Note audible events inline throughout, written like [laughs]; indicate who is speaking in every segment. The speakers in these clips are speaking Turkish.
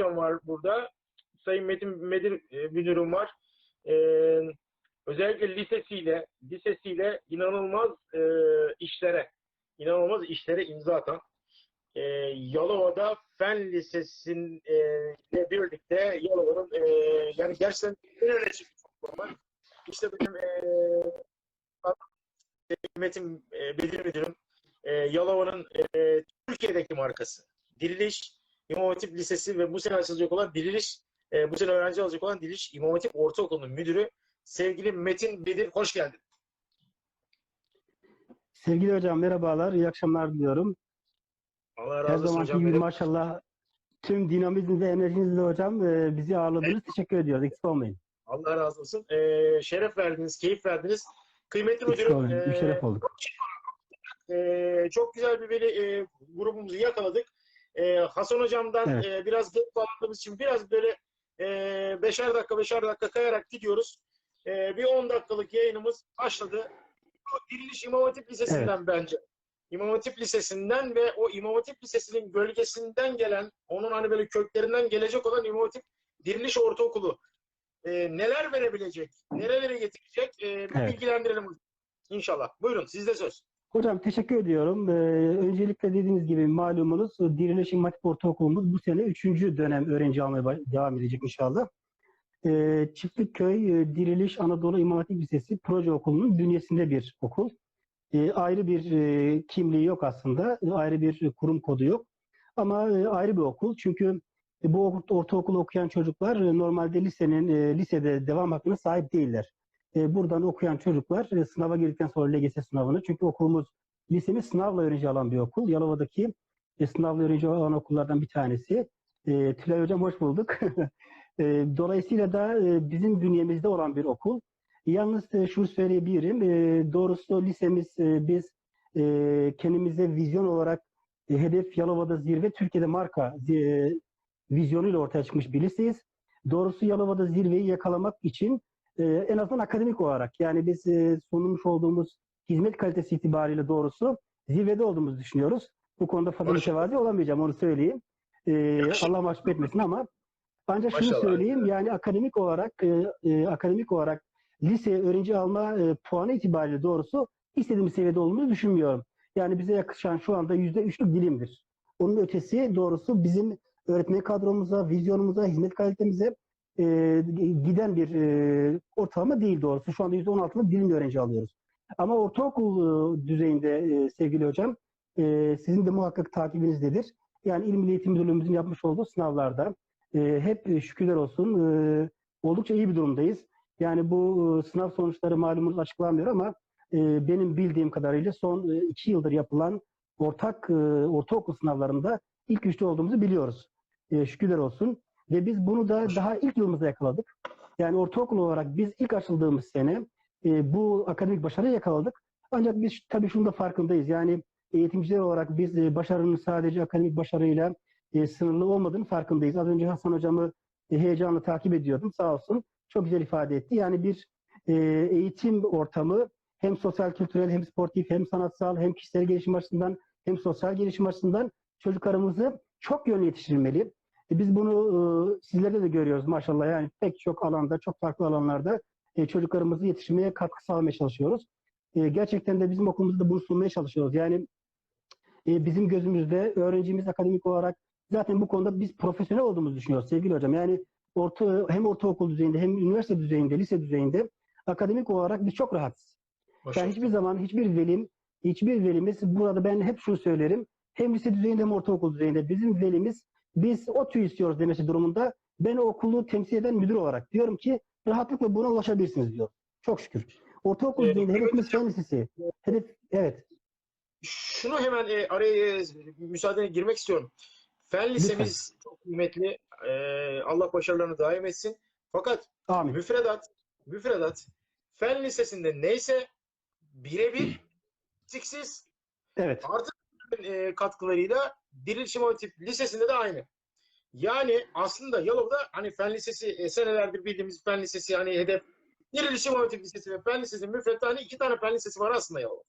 Speaker 1: hocam var burada. Sayın Metin Medir e, müdürüm var. E, özellikle lisesiyle lisesiyle inanılmaz e, işlere inanılmaz işlere imza atan e, Yalova'da Fen Lisesi'nin e, ile birlikte Yalova'nın e, yani gerçekten en öne çıkmış olmalar. İşte benim e, Metin e, Bedir Müdürüm e, Yalova'nın e, Türkiye'deki markası. Diriliş İmam Hatip Lisesi ve bu sene açılacak olan Diriliş e, bu sene öğrenci alacak olan Diriliş İmam Hatip Ortaokulu'nun müdürü sevgili Metin Bedir hoş geldin.
Speaker 2: Sevgili hocam merhabalar, iyi akşamlar diliyorum.
Speaker 1: Allah
Speaker 2: Her
Speaker 1: razı olsun
Speaker 2: zamanki
Speaker 1: hocam.
Speaker 2: gibi
Speaker 1: Benim-
Speaker 2: maşallah tüm dinamizm ve enerjinizle hocam e, bizi ağırladınız. Teşekkür ediyoruz. Eksik olmayın.
Speaker 1: Allah razı olsun. E, şeref verdiniz, keyif verdiniz. Kıymetli
Speaker 2: Eksik
Speaker 1: müdürüm,
Speaker 2: olmayın.
Speaker 1: e,
Speaker 2: Müşerref olduk.
Speaker 1: e, çok güzel bir veli e, grubumuzu yakaladık. E, Hasan hocamdan
Speaker 2: Evet.
Speaker 1: e, biraz geç bağlandığımız için biraz böyle e, beşer dakika beşer dakika kayarak gidiyoruz. E, bir 10 dakikalık yayınımız başladı. O Diriliş İmam Hatip Lisesi'nden bence. İmam Hatip Lisesi'nden ve o İmam Hatip Lisesi'nin gölgesinden gelen, onun hani böyle köklerinden gelecek olan İmam Hatip Diriliş Ortaokulu e, neler verebilecek, nerelere getirecek e, bir
Speaker 2: Evet.
Speaker 1: bilgilendirelim inşallah. Buyurun sizde söz.
Speaker 2: Hocam teşekkür ediyorum. Ee, öncelikle dediğiniz gibi malumunuz Diriliş İmam Hatip Ortaokulumuz bu sene 3. dönem öğrenci almaya devam edecek inşallah. Ee, Çiftlikköy e, Diriliş Anadolu İmam Hatip Lisesi proje okulunun bünyesinde bir okul. Ee, ayrı bir e, kimliği yok aslında. E, ayrı bir kurum kodu yok. Ama e, ayrı bir okul. Çünkü e, bu okul- ortaokulu okuyan çocuklar e, normalde lisenin e, lisede devam hakkına sahip değiller. E, buradan okuyan çocuklar e, sınava girdikten sonra LGS sınavını çünkü okulumuz lisemiz sınavla öğrenci alan bir okul. Yalova'daki e, sınavla öğrenci alan okullardan bir tanesi. E, Tülay Hocam hoş bulduk. [laughs] E, dolayısıyla da e, bizim bünyemizde olan bir okul. Yalnız e, şunu söyleyebilirim. E, doğrusu lisemiz e, biz e, kendimize vizyon olarak e, hedef Yalova'da zirve, Türkiye'de marka e, vizyonuyla ortaya çıkmış bir liseyiz. Doğrusu Yalova'da zirveyi yakalamak için e, en azından akademik olarak yani biz e, sunmuş olduğumuz hizmet kalitesi itibariyle doğrusu zirvede olduğumuzu düşünüyoruz. Bu konuda fazla mütevazi olamayacağım onu söyleyeyim. E,
Speaker 1: Maşallah.
Speaker 2: Allah mahcup etmesin ama ancak şunu
Speaker 1: Maşallah.
Speaker 2: söyleyeyim yani akademik olarak e, e, akademik olarak lise öğrenci alma e, puanı itibariyle doğrusu istediğimiz seviyede olduğunu düşünmüyorum. Yani bize yakışan şu anda yüzde üçlük dilimdir. Onun ötesi doğrusu bizim öğretmen kadromuza, vizyonumuza, hizmet kalitemize e, giden bir e, ortalama değil doğrusu. Şu anda yüzde on altılık dilim öğrenci alıyoruz. Ama ortaokul e, düzeyinde e, sevgili hocam e, sizin de muhakkak takibinizdedir. Yani İl Eğitim Müdürlüğümüzün yapmış olduğu sınavlarda e, hep e, şükürler olsun e, oldukça iyi bir durumdayız. Yani bu e, sınav sonuçları malumunuz açıklanmıyor ama e, benim bildiğim kadarıyla son e, iki yıldır yapılan ortak e, ortaokul sınavlarında ilk üçte olduğumuzu biliyoruz. E, şükürler olsun. Ve biz bunu da daha ilk yılımızda yakaladık. Yani ortaokul olarak biz ilk açıldığımız sene e, bu akademik başarıyı yakaladık. Ancak biz tabii şunu da farkındayız. Yani eğitimciler olarak biz e, başarının sadece akademik başarıyla e, sınırlı olmadığını farkındayız. Az önce Hasan hocamı e, heyecanla takip ediyordum. Sağ olsun. Çok güzel ifade etti. Yani bir e, eğitim ortamı hem sosyal kültürel hem sportif hem sanatsal hem kişisel gelişim açısından hem sosyal gelişim açısından çocuklarımızı çok yönlü yetiştirilmeli. E, biz bunu e, sizlerde de görüyoruz maşallah. Yani pek çok alanda, çok farklı alanlarda e, çocuklarımızı yetiştirmeye katkı sağlamaya çalışıyoruz. E, gerçekten de bizim okulumuzda bunu sunmaya çalışıyoruz. Yani e, bizim gözümüzde öğrencimiz akademik olarak zaten bu konuda biz profesyonel olduğumuzu düşünüyoruz sevgili hocam. Yani orta hem ortaokul düzeyinde hem üniversite düzeyinde, lise düzeyinde akademik olarak biz çok rahatız.
Speaker 1: Maşallah.
Speaker 2: Yani hiçbir zaman hiçbir velim, hiçbir velimiz burada ben hep şunu söylerim. Hem lise düzeyinde hem ortaokul düzeyinde bizim velimiz biz o tüy istiyoruz demesi durumunda ben o okulu temsil eden müdür olarak diyorum ki rahatlıkla buna ulaşabilirsiniz diyor. Çok şükür. Ortaokul
Speaker 1: Evet,
Speaker 2: düzeyinde hedefimiz fen lisesi. Hedef, evet.
Speaker 1: Şunu hemen e, araya e, müsaadene girmek istiyorum. Fen lisemiz çok kıymetli. E, Allah başarılarını daim etsin. Fakat
Speaker 2: Amin.
Speaker 1: müfredat, müfredat fen lisesinde neyse birebir eksiksiz
Speaker 2: Evet.
Speaker 1: artı e, katkılarıyla Diriliş İmam Hatip Lisesi'nde de aynı. Yani aslında Yalova'da hani fen lisesi e, senelerdir bildiğimiz fen lisesi hani hedef Diriliş İmam Hatip Lisesi ve fen lisesi müfredatta hani iki tane fen lisesi var aslında Yalova'da.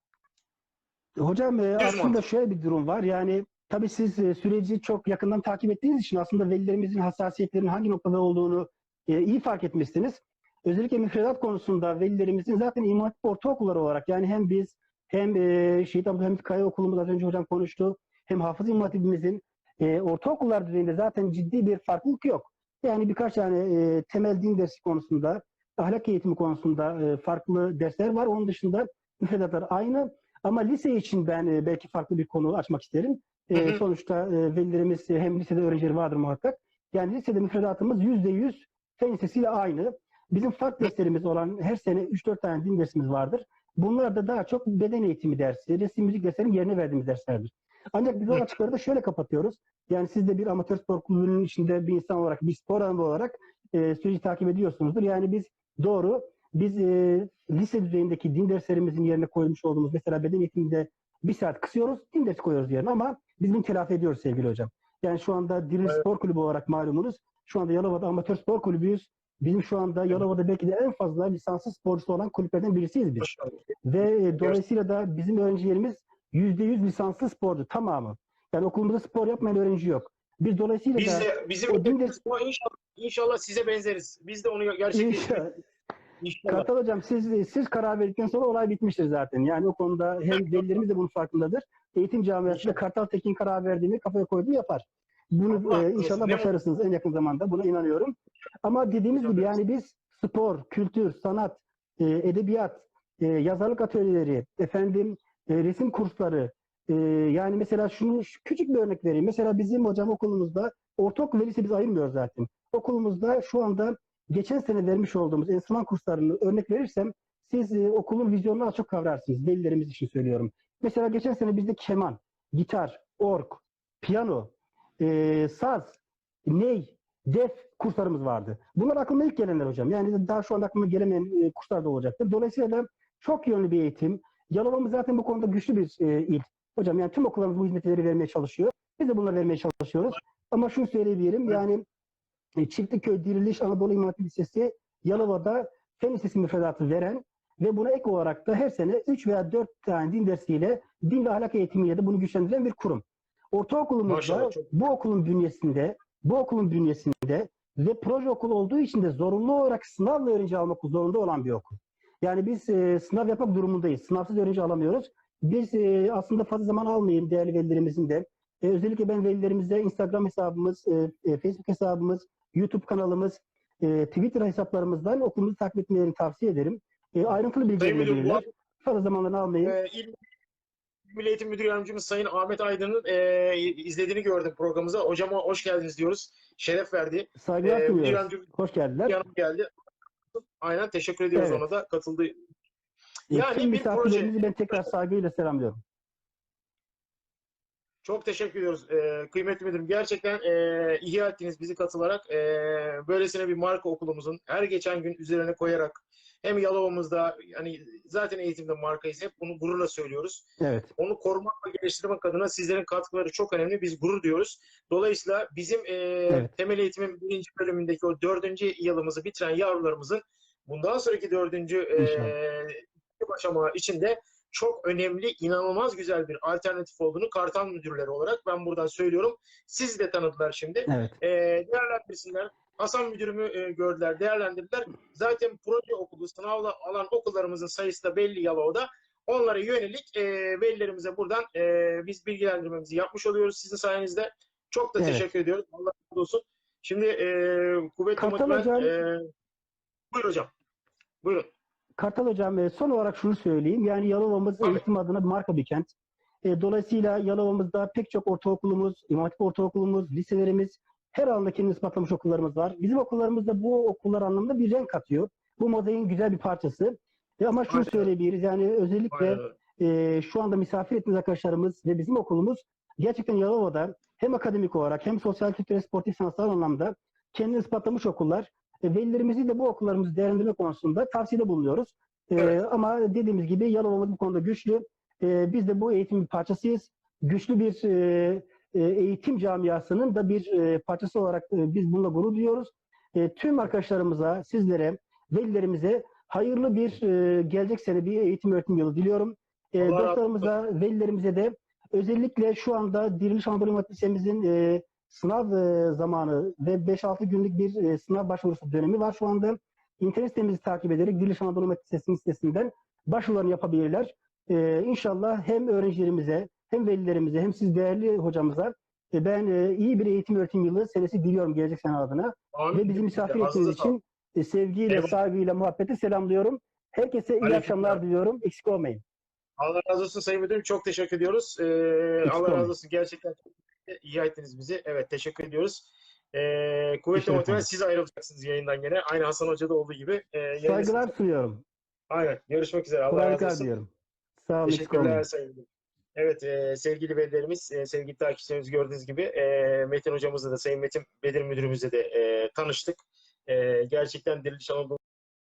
Speaker 2: Hocam e, aslında
Speaker 1: mantık.
Speaker 2: şöyle bir durum var. Yani Tabii siz e, süreci çok yakından takip ettiğiniz için aslında velilerimizin hassasiyetlerinin hangi noktada olduğunu e, iyi fark etmişsiniz. Özellikle müfredat konusunda velilerimizin zaten İmam Hatip ortaokulları olarak yani hem biz hem e, Şehit Abdülhamit Kaya okulumuz az önce hocam konuştu hem Hafız İmam Hatip'imizin e, ortaokullar düzeyinde zaten ciddi bir farklılık yok. Yani birkaç tane e, temel din dersi konusunda, ahlak eğitimi konusunda e, farklı dersler var. Onun dışında müfredatlar aynı. Ama lise için ben e, belki farklı bir konu açmak isterim. E,
Speaker 1: Hı hı.
Speaker 2: sonuçta e, velilerimiz e, hem lisede öğrencileri vardır muhakkak. Yani lisede müfredatımız %100 fen lisesiyle aynı. Bizim farklı derslerimiz olan her sene 3-4 tane din dersimiz vardır. Bunlar da daha çok beden eğitimi dersi, resim müzik derslerinin yerine verdiğimiz derslerdir. Ancak biz o açıkları da şöyle kapatıyoruz. Yani siz de bir amatör spor kulübünün içinde bir insan olarak, bir spor adamı olarak e, süreci takip ediyorsunuzdur. Yani biz doğru, biz e, lise düzeyindeki din derslerimizin yerine koymuş olduğumuz mesela beden eğitiminde bir saat kısıyoruz, din dersi koyuyoruz yerine ama biz bunu telafi ediyoruz sevgili hocam. Yani şu anda Diril
Speaker 1: Evet.
Speaker 2: Spor Kulübü olarak malumunuz. Şu anda Yalova'da amatör spor kulübüyüz. Bizim şu anda Yalova'da belki de en fazla lisanslı sporcusu olan kulüplerden birisiyiz biz.
Speaker 1: Maşallah.
Speaker 2: Ve e, dolayısıyla da bizim öğrencilerimiz %100 lisanslı sporcu tamamı. Yani okulumuzda spor yapmayan öğrenci yok. Biz dolayısıyla
Speaker 1: Biz
Speaker 2: da
Speaker 1: de bizim
Speaker 2: o
Speaker 1: hedefimiz o inşallah inşallah size benzeriz. Biz de onu gerçekleştiririz.
Speaker 2: İnşallah. Kartal hocam siz siz karar verdikten sonra olay bitmiştir zaten. Yani o konuda hem velilerimiz de bunun farkındadır. Eğitim camiası da Kartal Tekin karar verdiğini kafaya koyduğunu yapar. Bunu
Speaker 1: Allah
Speaker 2: e, inşallah
Speaker 1: Ne
Speaker 2: başarırsınız en yakın zamanda. Buna inanıyorum. Ama dediğimiz gibi yani biz spor, kültür, sanat, e, edebiyat, e, yazarlık atölyeleri, efendim e, resim kursları, e, yani mesela şunu şu küçük bir örnek vereyim. Mesela bizim hocam okulumuzda ortaokul ve lise biz ayırmıyoruz zaten. Okulumuzda şu anda geçen sene vermiş olduğumuz enstrüman kurslarını örnek verirsem siz e, okulun vizyonunu az çok kavrarsınız. Velilerimiz için söylüyorum. Mesela geçen sene bizde keman, gitar, org, piyano, e, saz, ney, def kurslarımız vardı. Bunlar aklıma ilk gelenler hocam. Yani daha şu anda aklıma gelemeyen e, kurslar da olacaktır. Dolayısıyla çok yönlü bir eğitim. Yalova'mız zaten bu konuda güçlü bir e, il. Hocam yani tüm okullarımız bu hizmetleri vermeye çalışıyor. Biz de bunları vermeye çalışıyoruz. Ama şunu söyleyebilirim yani e, Çiftliköy Diriliş Anadolu İmam Hatip Lisesi Yalova'da fen lisesi müfredatı veren ve buna ek olarak da her sene 3 veya 4 tane din dersiyle din ve ahlak eğitimiyle de bunu güçlendiren bir kurum. Ortaokulumuzda
Speaker 1: Maşallah,
Speaker 2: bu okulun bünyesinde bu okulun bünyesinde ve proje okulu olduğu için de zorunlu olarak sınavla öğrenci almak zorunda olan bir okul. Yani biz e, sınav yapmak durumundayız. Sınavsız öğrenci alamıyoruz. Biz e, aslında fazla zaman almayayım değerli velilerimizin de. E, özellikle ben velilerimize Instagram hesabımız, e, e, Facebook hesabımız, YouTube kanalımız, e, Twitter hesaplarımızdan okulumuzu takip etmelerini tavsiye ederim. E, ayrıntılı bilgi
Speaker 1: Sayın Müdürüm,
Speaker 2: verebilirler. Fazla zamanlarını almayayım.
Speaker 1: Ee, İl Milli Eğitim Müdür Yardımcımız Sayın Ahmet Aydın'ın e, izlediğini gördüm programımıza. Hocama hoş geldiniz diyoruz. Şeref verdi.
Speaker 2: Saygılar sunuyoruz.
Speaker 1: Yardımcımız
Speaker 2: Hoş geldiler.
Speaker 1: yanıma geldi. Aynen teşekkür ediyoruz
Speaker 2: Evet.
Speaker 1: ona da katıldı.
Speaker 2: E,
Speaker 1: Yani
Speaker 2: Tüm
Speaker 1: bir
Speaker 2: misafirlerimizi ben tekrar saygıyla selamlıyorum.
Speaker 1: Çok teşekkür ediyoruz ee, kıymetli müdürüm. Gerçekten e, ihya ettiniz bizi katılarak. E, böylesine bir marka okulumuzun her geçen gün üzerine koyarak hem Yalova'mızda yani zaten eğitimde markayız. Hep bunu gururla söylüyoruz.
Speaker 2: Evet.
Speaker 1: Onu korumak ve geliştirmek adına sizlerin katkıları çok önemli. Biz gurur diyoruz. Dolayısıyla bizim e, temel eğitimin birinci bölümündeki o dördüncü yılımızı bitiren yavrularımızın bundan sonraki dördüncü e, aşama içinde çok önemli, inanılmaz güzel bir alternatif olduğunu Kartal müdürleri olarak ben buradan söylüyorum. Sizi de tanıdılar şimdi.
Speaker 2: Evet.
Speaker 1: E, değerlendirsinler. Hasan müdürümü e, gördüler, değerlendirdiler. Zaten proje okulu, sınavla alan okullarımızın sayısı da belli Yalova'da. Onlara yönelik e, velilerimize buradan e, biz bilgilendirmemizi yapmış oluyoruz sizin sayenizde. Çok da
Speaker 2: Evet.
Speaker 1: teşekkür ediyoruz. Allah razı olsun. Şimdi e, kuvvetli
Speaker 2: Kartal hocam.
Speaker 1: e, buyur hocam. Buyurun.
Speaker 2: Kartal Hocam e, son olarak şunu söyleyeyim. Yani Yalova'mız
Speaker 1: Tabii.
Speaker 2: eğitim adına marka bir kent. Dolayısıyla Yalova'mızda pek çok ortaokulumuz, İmam Hatip ortaokulumuz, liselerimiz, her alanda kendini ispatlamış okullarımız var. Bizim okullarımızda bu okullar anlamında bir renk katıyor. Bu mozaiğin güzel bir parçası. E, ama şunu
Speaker 1: Aynen.
Speaker 2: söyleyebiliriz. Yani özellikle
Speaker 1: Aynen
Speaker 2: e, şu anda misafir ettiğimiz arkadaşlarımız ve bizim okulumuz gerçekten Yalova'da hem akademik olarak hem sosyal kültürel sportif sanatsal anlamda kendini ispatlamış okullar. E, velilerimizi de bu okullarımızı değerlendirme konusunda tavsiyede bulunuyoruz. E,
Speaker 1: Evet.
Speaker 2: ama dediğimiz gibi Yalova'mız bu konuda güçlü. E, biz de bu eğitimin bir parçasıyız. Güçlü bir e, e, eğitim camiasının da bir e, parçası olarak e, biz bununla gurur duyuyoruz. E, tüm arkadaşlarımıza, sizlere, velilerimize hayırlı bir e, gelecek sene bir eğitim öğretim yılı diliyorum. E, dostlarımıza, velilerimize de Özellikle şu anda Diriliş Anadolu İmam Lisemizin e, sınav e, zamanı ve 5-6 günlük bir e, sınav başvurusu dönemi var şu anda. İnternet sitemizi takip ederek Diriliş Anadolu Lisesi'nin sitesinden başvurularını yapabilirler. E, inşallah hem öğrencilerimize hem velilerimize hem siz değerli hocamıza e, ben e, iyi bir eğitim öğretim yılı senesi diliyorum gelecek sene adına.
Speaker 1: Amin.
Speaker 2: Ve bizi misafir ettiğiniz için e, sevgiyle,
Speaker 1: Eyvallah.
Speaker 2: saygıyla, muhabbetle selamlıyorum. Herkese iyi
Speaker 1: Aleyküm
Speaker 2: akşamlar
Speaker 1: selam.
Speaker 2: diliyorum. Eksik olmayın.
Speaker 1: Allah razı olsun Sayın Müdürüm. Çok teşekkür ediyoruz. Ee, Allah
Speaker 2: olmayın.
Speaker 1: razı olsun. Gerçekten iyi ettiniz bizi. Evet teşekkür ediyoruz. Ee,
Speaker 2: Teşekkür
Speaker 1: muhtemelen siz ayrılacaksınız yayından gene. Aynı Hasan Hoca'da olduğu gibi. Ee,
Speaker 2: Saygılar sunuyorum.
Speaker 1: Aynen. Görüşmek üzere. Allah razı olsun.
Speaker 2: diliyorum. Sağ olun.
Speaker 1: Teşekkürler. Sayın. Evet e, sevgili velilerimiz, e, sevgili takipçilerimiz gördüğünüz gibi e, Metin hocamızla da Sayın Metin Bedir Müdürümüzle de e, tanıştık. E, gerçekten Diriliş Anadolu